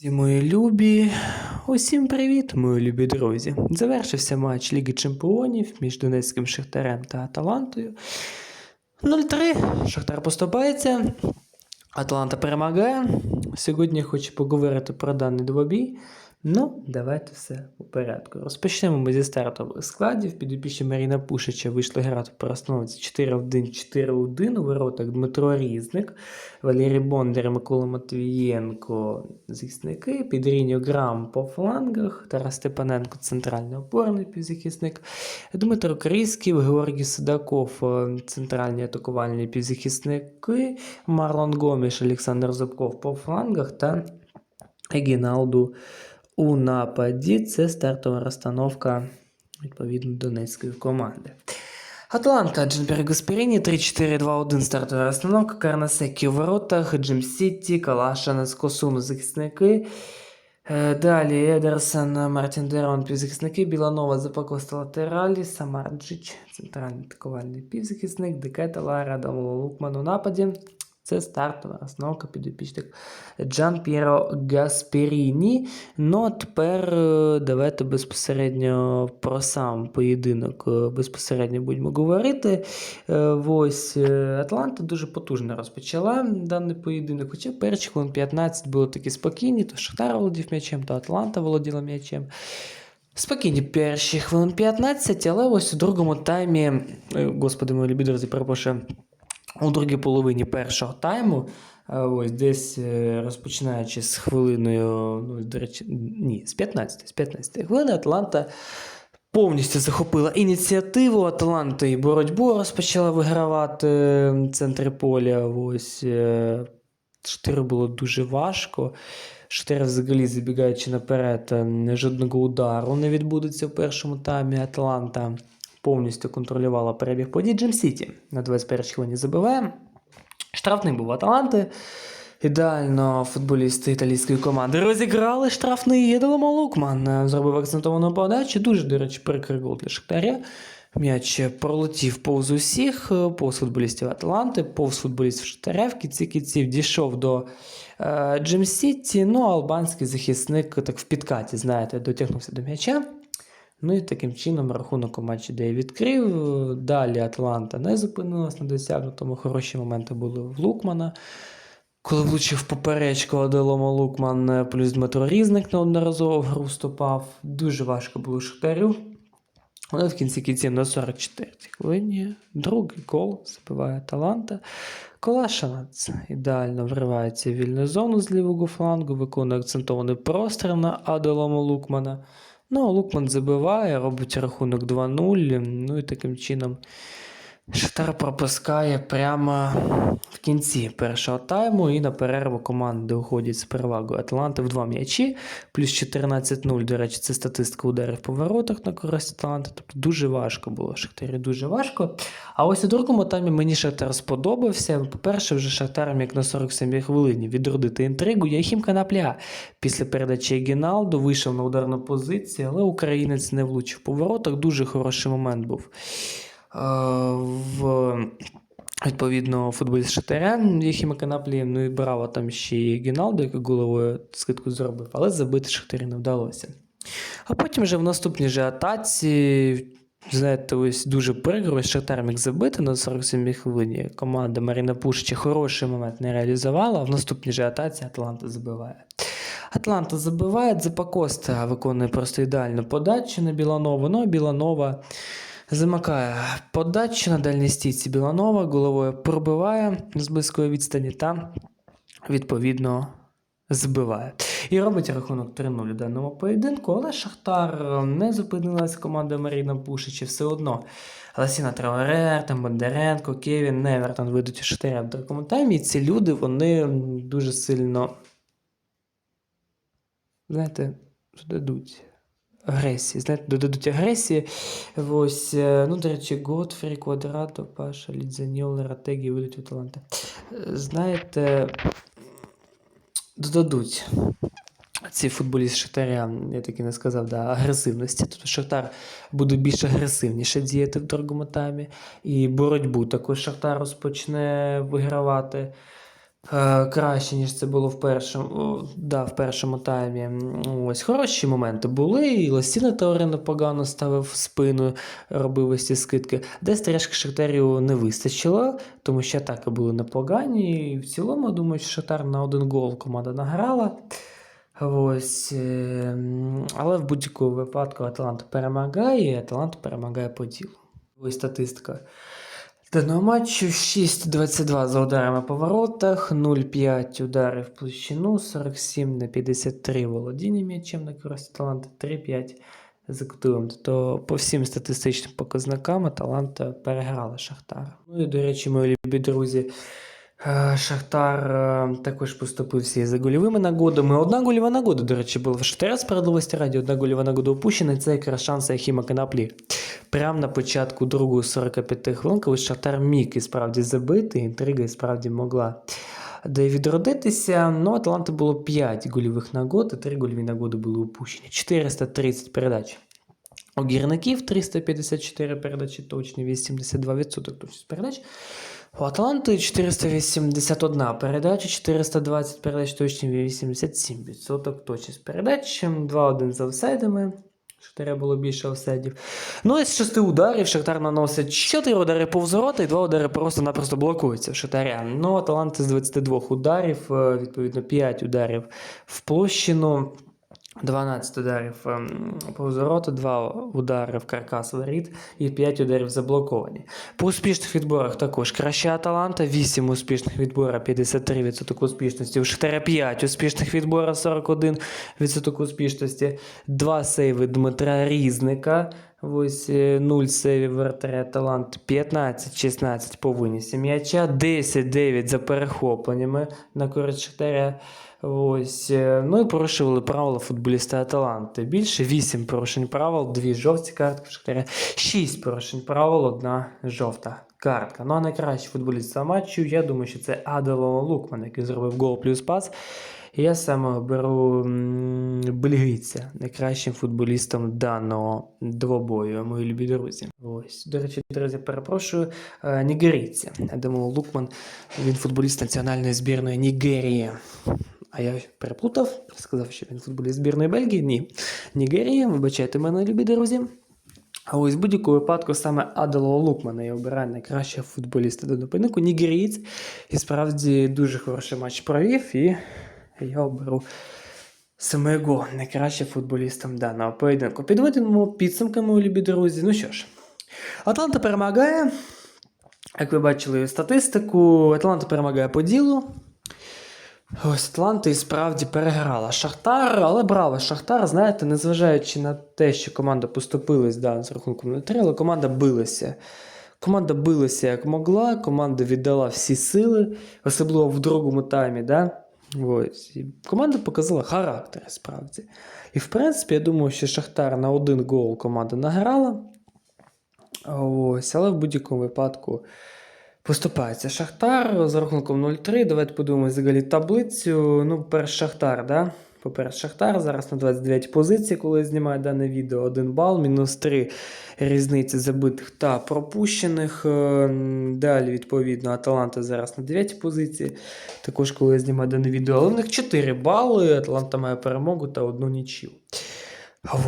Друзі, мої любі, усім привіт, мої любі друзі. Завершився матч Ліги Чемпіонів між Донецьким Шахтарем та Аталантою. 0-3. Шахтар поступається. Атланта перемагає. Сьогодні я хочу поговорити про даний двобій. Ну, давайте все у порядку. Розпочнемо ми зі стартових складів. Підопічні Маріна Пушича вийшли грати по розстановці 4-1-4-1 у воротах Дмитро Різник, Валерій Бондар, Микола Матвієнко захисники, Підріньо Грам по флангах, Тарас Степаненко центральний опорний півзахисник, Дмитро Крисків, Георгій Судаков, центральні атакувальні півзахисники, Марлон Гоміш, Олександр Зубков по флангах та Егіналду у нападі. Це стартова розстановка відповідно Донецької команди. Атланта, Джинберг Гасперіні, 3-4-2-1 стартова розстановка, Карнасекі у воротах, Джим Сіті, Калашина з захисники. Е, Далі Едерсон, Мартін Дерон, півзахисники, Біланова, Запакоста латералі, Самарджич, центральний атакувальний півзахисник, Декета Лара, Дамоло Лукман у нападі. Це стартова основка підопічних Джан П'єро Гасперіні. Ну а тепер е, давайте безпосередньо про сам поєдинок е, безпосередньо будемо говорити. Е, Ось Атланта дуже потужно розпочала даний поєдинок. Хоча перші хвилин 15 було такі спокійні, то Шахтар володів м'ячем, то Атланта володіла м'ячем. Спокійні перші хвилин 15, але ось у другому таймі, господи, мої любі друзі, перепрошую, у другій половині першого тайму, е, ось десь е, розпочинаючи з хвилиною, ну, до речі, ні, з 15, з 15 хвилини Атланта повністю захопила ініціативу Атланта і боротьбу розпочала вигравати в центрі поля. Ось е, Штиру було дуже важко. Штир взагалі забігаючи наперед, е, жодного удару не відбудеться в першому таймі. Атланта повністю контролювала перебіг подій. Джим Сіті на 21 хвилині забиває. Штрафний був Аталанти. Ідеально футболісти італійської команди розіграли штрафний Єдоломо Лукман. Зробив акцентовану подачу. Дуже, до речі, прикрий гол для Шахтаря. М'яч пролетів повз усіх, повз футболістів Аталанти, повз футболістів Шахтаря. В кінці кінців дійшов до е, Джим Сіті. Ну, албанський захисник так в підкаті, знаєте, дотягнувся до м'яча. Ну і таким чином рахунок у матчі де відкрив. Далі Атланта не зупинилась на досягнутому. Хороші моменти були в Лукмана. Коли влучив поперечку Аделомо Лукман, е, плюс Дмитро Різник неодноразово в гру вступав. Дуже важко було Шахтарю. Але в кінці кінців на 44 хвилині другий гол забиває Таланта. Колашанац ідеально вривається в вільну зону з лівого флангу, виконує акцентований простріл на Аделому Лукмана. Ну, а Лукман забиває, робить рахунок 2-0. Ну і таким чином Шахтар пропускає прямо в кінці першого тайму і на перерву команди уходять з перевагою Атланти в два м'ячі, плюс 14-0. До речі, це статистика ударів по воротах на користь Атланти. Тобто дуже важко було Шахтарі, дуже важко. А ось у другому таймі мені Шахтар сподобався. По-перше, вже Шахтаром як на 47 хвилині відродити інтригу. Яхім Канапля після передачі Гіналду вийшов на ударну позицію, але українець не влучив по воротах. Дуже хороший момент був. Е, в відповідно футболіст Шахтаря Єхіма Канаплі, ну і браво там ще і Гіналду, який головою скидку зробив, але забити Шахтарі не вдалося. А потім вже в наступній же атаці, знаєте, ось дуже прикро, Шахтар міг забити на 47-й хвилині. Команда Маріна Пушича хороший момент не реалізувала, а в наступній же атаці Атланта забиває. Атланта забиває, Запакоста виконує просто ідеальну подачу на Біланову, ну Біланова замикає подачу на дальній стійці Біланова, головою пробиває з близької відстані та відповідно збиває. І робить рахунок 3-0 у даному поєдинку, але Шахтар не зупинилась команда Маріна Пушича все одно. Ласіна Траверер, там Бондаренко, Кевін, Невертон вийдуть у Шахтаря в другому таймі. І ці люди вони дуже сильно, знаєте, додадуть агресії. Знаєте, додадуть агресії. Ось, е, ну, до речі, Готфрі, Квадрато, Паша, Лідзаньол, Ратегі вийдуть у таланти. Знаєте, додадуть ці футболісти Шахтаря, я таки не сказав, да, агресивності. Тобто Шахтар буде більш агресивніше діяти в другому таймі. І боротьбу також Шахтар розпочне вигравати. Е, краще, ніж це було в першому, да, в першому таймі. Ось хороші моменти були. І Лосіна теорія непогано ставив спину, робив ось ці скидки. Десь трішки Шахтарю не вистачило, тому що атаки були непогані. І в цілому, думаю, що Шахтар на один гол команда награла. Ось, е, але в будь-якому випадку Аталанта перемагає, і Аталанта перемагає по ділу. Ось статистика. Даного матчу 6,22 за ударами по воротах, 0,5 ударів в площину, 47 на 53 володіння м'ячем на користь Аталанти, 3,5 за кутовим. То по всім статистичним показникам Аталанта переграла Шахтар. Ну і, до речі, мої любі друзі, е, Шахтар е, також поступився і за гольовими нагодами. Одна гольова нагода, до речі, була в Шахтаря справедливості раді, одна гольова нагода упущена, це якраз шанс Ахіма Канаплі. Прямо на початку другої 45 хвилин, коли Шахтар міг і справді забити, інтрига і справді могла де відродитися. Ну, Аталанти було 5 гольових нагод, і 3 гольові нагоди були упущені. 430 передач. У гірників 354 передачі точні, 82% точність передач. У Атланти 481 передача, 420 передач точні, 87% точність передач, 2-1 за офсайдами. Шахтаря було більше офсайдів. Ну, із шести ударів Шахтар наносить чотири удари повз ворота і два удари просто-напросто блокуються Шахтаря. Ну, Аталанти з 22 ударів, е, відповідно, 5 ударів в площину. 12 ударів ем, повз 2 удари в каркас воріт і 5 ударів заблоковані. По успішних відборах також краща Аталанта, 8 успішних відборів, 53% успішності. У Шахтаря 5 успішних відборів, 41% успішності. 2 сейви Дмитра Різника. Ось 0 сейвів вратаря Талант, 15-16 по винісі м'яча, 10-9 за перехопленнями на користь Шахтаря. Ось, ну і порушували правила футболіста Аталанти. Більше 8 порушень правил, 2 жовті картки Шахтаря, 6 порушень правил, одна жовта картка. Ну а найкращий футболіст цього матчу, я думаю, що це Адело Лукман, який зробив гол плюс пас. Я саме беру бельгійця найкращим футболістом даного двобою, мої любі друзі. Ось, до речі, друзі, перепрошую, е, нігерійця. Я думав, Лукман він футболіст національної збірної Нігерії. А я переплутав, сказав, що він футболіст збірної Бельгії. Ні. Нігерія, вибачайте мене, любі друзі. А ось в будь-якому випадку саме Адело Лукмана я обираю найкращого футболіста до допинку. Нігерієць. І справді дуже хороший матч провів, і я оберу саме його найкращим футболістом даного поєдинку. Підведемо підсумки, мої любі друзі. Ну що ж, Атланта перемагає. Як ви бачили статистику, Атланта перемагає по ділу. Ось Атланта і справді переграла Шахтар, але браво, Шахтар, знаєте, незважаючи на те, що команда поступилась да, з рахунком на 3, але команда билася. Команда билася як могла, команда віддала всі сили, особливо в другому таймі. Да? Ось. І команда показала характер справді. І в принципі, я думаю, що Шахтар на один гол команда награла. Ось, але в будь-якому випадку поступається Шахтар за рахунком 0-3. Давайте подивимося взагалі таблицю. Ну, перш Шахтар, да? По-перше, Шахтар зараз на 29 позиції, коли знімаю дане відео, 1 бал, мінус 3 різниці забитих та пропущених. Е, Далі, відповідно, Аталанта зараз на 9 позиції. Також, коли я знімаю дане відео, але в них 4 бали. Атланта має перемогу та одну нічю.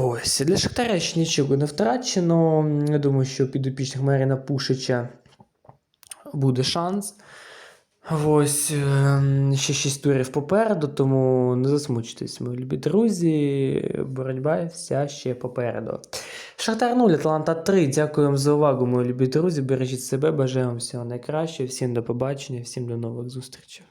Ось. Для Шахтаря ще нічого не втрачено. Я думаю, що підопічних Маріна Пушича буде шанс. Ось ем, ще 6 турів попереду, тому не засмучтесь, мої любі друзі. Боротьба вся ще попереду. Шахтар 0, Атланта 3. Дякую вам за увагу, мої любі друзі. Бережіть себе, бажаю вам всього найкращого. Всім до побачення, всім до нових зустрічей.